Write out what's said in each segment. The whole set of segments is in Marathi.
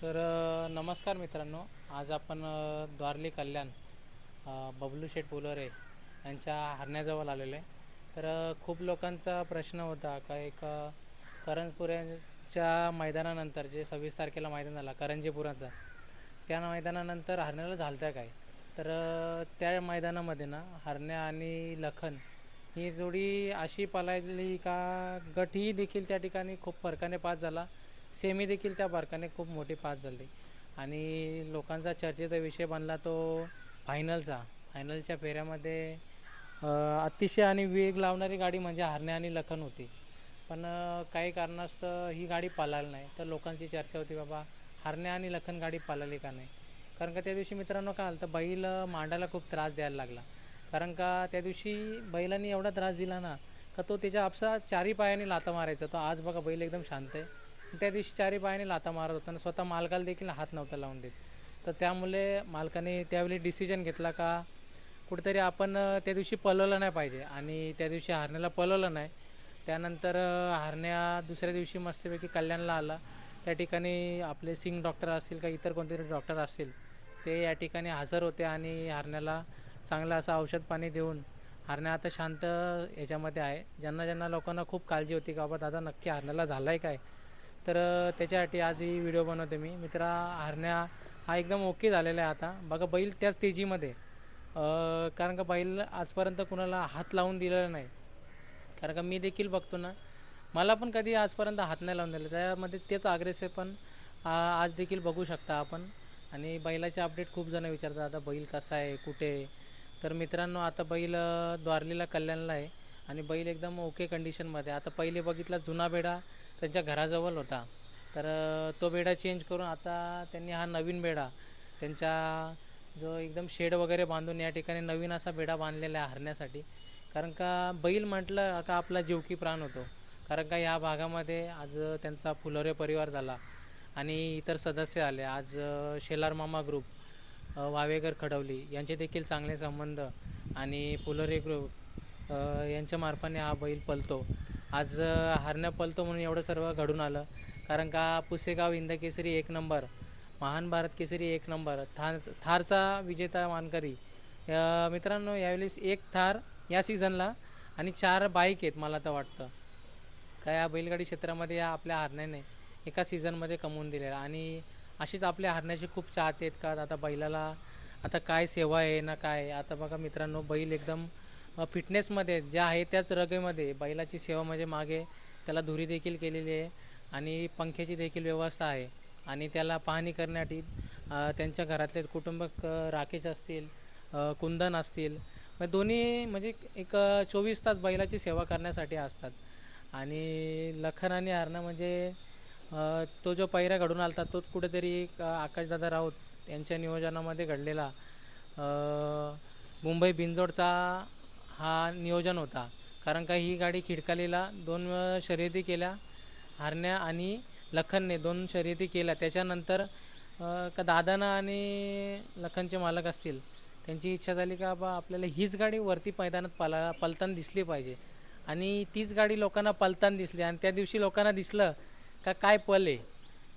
तर नमस्कार मित्रांनो. आज आपण द्वारली कल्याण बबलू शेठ बोलरे यांच्या हरण्याजवळ आलेलो आहे. तर खूप लोकांचा प्रश्न होता का एक करंजपुऱ्यांच्या मैदानानंतर जे सव्वीस तारखेला मैदान झाला करंजीपुराचा त्या मैदानानंतर हरण्याला झालतं काय? तर त्या मैदानामध्ये ना हरण्या आणि लखन ही जोडी अशी पलायली का? गटही देखील त्या ठिकाणी खूप फरकाने पास झाला. सेमी देखील त्या फरकाने खूप मोठी पास झाली. आणि लोकांचा चर्चेचा विषय बनला तो फायनलचा. फायनलच्या फेऱ्यामध्ये अतिशय आणि वेग लावणारी गाडी म्हणजे हरणे आणि लखन होती. पण काही कारणास्तव ही गाडी पालाली नाही. तर लोकांची चर्चा होती बाबा हरणे आणि लखन गाडी पालाली का नाही? कारण का त्या दिवशी मित्रांनो काय आलं तर बैल मांडायला खूप त्रास द्यायला लागला. कारण का त्या दिवशी बैलांनी एवढा त्रास दिला ना का तो त्याच्या आपसा चारी पायाने लाता मारायचा. तो आज बघा बैल एकदम शांत आहे. त्या दिवशी चारी पायाने लाथा मारत होता आणि स्वतः मालकाला देखील हात नव्हता लावून देत. तर त्यामुळे मालकाने त्यावेळी डिसिजन घेतला का? कुठेतरी आपण त्या दिवशी पळवलं नाही पाहिजे आणि त्या दिवशी हरण्याला पळवलं नाही. त्यानंतर हरण्या दुसऱ्या दिवशी मस्तपैकी कल्याणला आला. त्या ठिकाणी आपले सिंग डॉक्टर असतील का इतर कोणतेतरी डॉक्टर असतील ते या ठिकाणी हजर होते आणि हरण्याला चांगलं असं औषध पाणी देऊन हरण्या आता शांत याच्यामध्ये आहे. ज्यांना ज्यांना लोकांना खूप काळजी होती का बाबा दादा नक्की हरण्याला झाला आहे काय? तर त्याच्यासाठी आज ही व्हिडिओ बनवते मी. मित्रा हरण्या हा एकदम ओके झालेला आहे आता. बघा बैल त्याच तेजीमध्ये. कारण का बैल आजपर्यंत कुणाला हात लावून दिलेला नाही. कारण का मी देखील बघतो ना मला पण कधी आजपर्यंत हात नाही लावून दिले त्यामध्ये तेच अग्रेसिव्ह पण आज देखील बघू शकता आपण. आणि बैलाचे अपडेट खूप जण विचारतात आता बैल कसा आहे? कुठे आहे? तर मित्रांनो आता बैल द्वारलीला कल्याणला आहे. आणि बैल एकदम ओके कंडिशनमध्ये आता पहिले बघितला जुना बेडा त्यांच्या घराजवळ होता. तर तो बेडा चेंज करून आता त्यांनी हा नवीन बेडा त्यांच्या जो एकदम शेड वगैरे बांधून या ठिकाणी नवीन असा बेडा बांधलेला आहे हरण्यासाठी. कारण का बैल म्हटलं का आपला जीवकी प्राण होतो. कारण का या भागामध्ये आज त्यांचा फुलोरे परिवार झाला आणि इतर सदस्य आले. आज शेलार मामा ग्रुप वावेकर खडवली यांचे देखील चांगले संबंध आणि फुलोरे ग्रुप यांच्या मार्फाने हा बैल पलतो. आज हरण्या पलतो म्हणून एवढं सर्व घडून आलं. कारण का पुसेगाव इंदकेसरी एक नंबर महान भारत केसरी एक नंबर थार थारचा विजेता मानकरी. मित्रांनो यावेळेस एक थार या सीझनला आणि चार बाईक आहेत मला तर वाटतं. का या बैलगाडी क्षेत्रामध्ये या आपल्या हरण्याने एका सीझनमध्ये कमवून दिलेला. आणि अशीच आपल्या हरण्याचे खूप चाहते आहेत का? आता बैलाला आता काय सेवा आहे ना काय? आता बघा मित्रांनो बैल एकदम फिटनेसमध्ये ज्या आहे त्याच रगेमध्ये बैलाची सेवा म्हणजे मागे त्याला धुरी देखील केलेली आहे आणि पंख्याची देखील व्यवस्था आहे. आणि त्याला पाहणी करण्यासाठी त्यांच्या घरातले कुटुंबक राकेश असतील कुंदन असतील मग दोन्ही म्हणजे एक चोवीस तास बैलाची सेवा करण्यासाठी असतात. आणि लखन आणि हरणं म्हणजे तो जो पैरा घडून आलता तो कुठेतरी एक, आकाशदादा राऊत यांच्या नियोजनामध्ये घडलेला. मुंबई बिंजोडचा हा नियोजन होता. कारण का ही गाडी खिडकालीला दोन शर्यती केल्या. हरण्या आणि लखनने दोन शर्यती केल्या. त्याच्यानंतर का दादानं आणि लखनचे मालक असतील त्यांची इच्छा झाली का बा आपल्याला हीच गाडी वरती मैदानात पला पलताना दिसली पाहिजे. आणि तीच गाडी लोकांना पलताना दिसली आणि त्या दिवशी लोकांना दिसलं का काय पल आहे.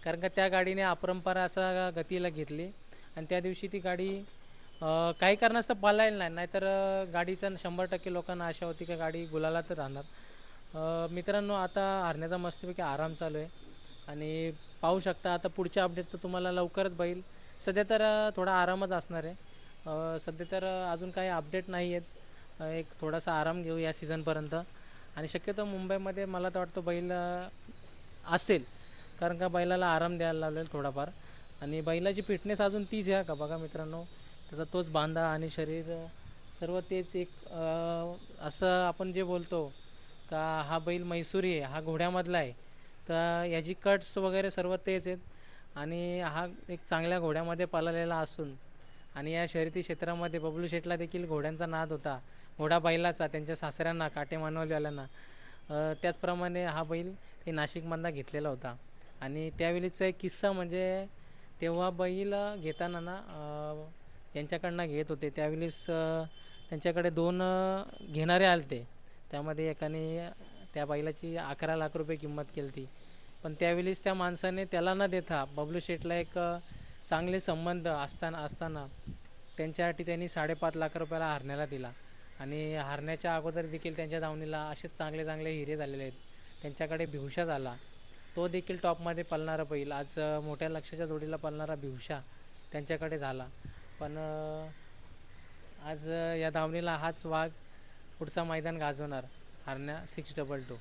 कारण का त्या गाडीने अपरंपरा असा गतीला घेतली. आणि त्या दिवशी ती गाडी काही कारणास्तव पळायला नाही. नाहीतर गाडीचं शंभर टक्के लोकांना आशा होती की गाडी गुलाला तर राहणार मित्रांनो आता हरण्याचा मस्तपैकी आराम चालू आहे. आणि पाहू शकता आता पुढचे अपडेट तर तुम्हाला लवकरच पाहिल सध्या तर थोडा आरामच असणार आहे. सध्या तर अजून काही अपडेट नाही आहेत. एक थोडासा आराम घेऊ या सीझनपर्यंत आणि शक्यतो मुंबईमध्ये मला तर वाटतं बैल असेल. कारण का बैलाला आराम द्यायला लावलेला थोडाफार. आणि बैलाची फिटनेस अजून तीच आहे का बघा मित्रांनो. त्याचा तोच बांधा आणि शरीर सर्व तेच एक असं आपण जे बोलतो का हा बैल मैसुरी आहे हा घोड्यामधला आहे तर याची कट्स वगैरे सर्व तेच आहेत आणि हा एक चांगल्या घोड्यामध्ये पाळलेला असून आणि या शर्यती क्षेत्रामध्ये बबलू शेठला देखील घोड्यांचा नाद होता घोडा बैलाचा त्यांच्या सासऱ्यांना काटे मानवलेवाल्यांना त्याचप्रमाणे हा बैल ते नाशिकमधला घेतलेला होता. आणि त्यावेळीचा एक किस्सा म्हणजे तेव्हा बैल घेताना ना त्यांच्याकडनं घेत होते. त्यावेळेस त्यांच्याकडे दोन घेणारे आले ते त्यामध्ये एकाने त्या बैलाची अकरा लाख रुपये किंमत केली ती पण त्यावेळेस त्या माणसाने त्याला न देता बबलू शेठला एक चांगले संबंध असताना असताना त्यांच्यासाठी त्यांनी साडेपाच लाख रुपयाला हरण्याला दिला. आणि हरण्याच्या अगोदर देखील त्यांच्या धावणीला असेच चांगले चांगले हिरे झालेले आहेत. त्यांच्याकडे भिवशा झाला तो देखील टॉपमध्ये पलणारा बैल आज मोठ्या लक्षाच्या जोडीला पलणारा भिवशा त्यांच्याकडे झाला. पण आज या धावणीला हाच वाघ पुढचा मैदान गाजवणार. हरण्या सिक्स डबल टू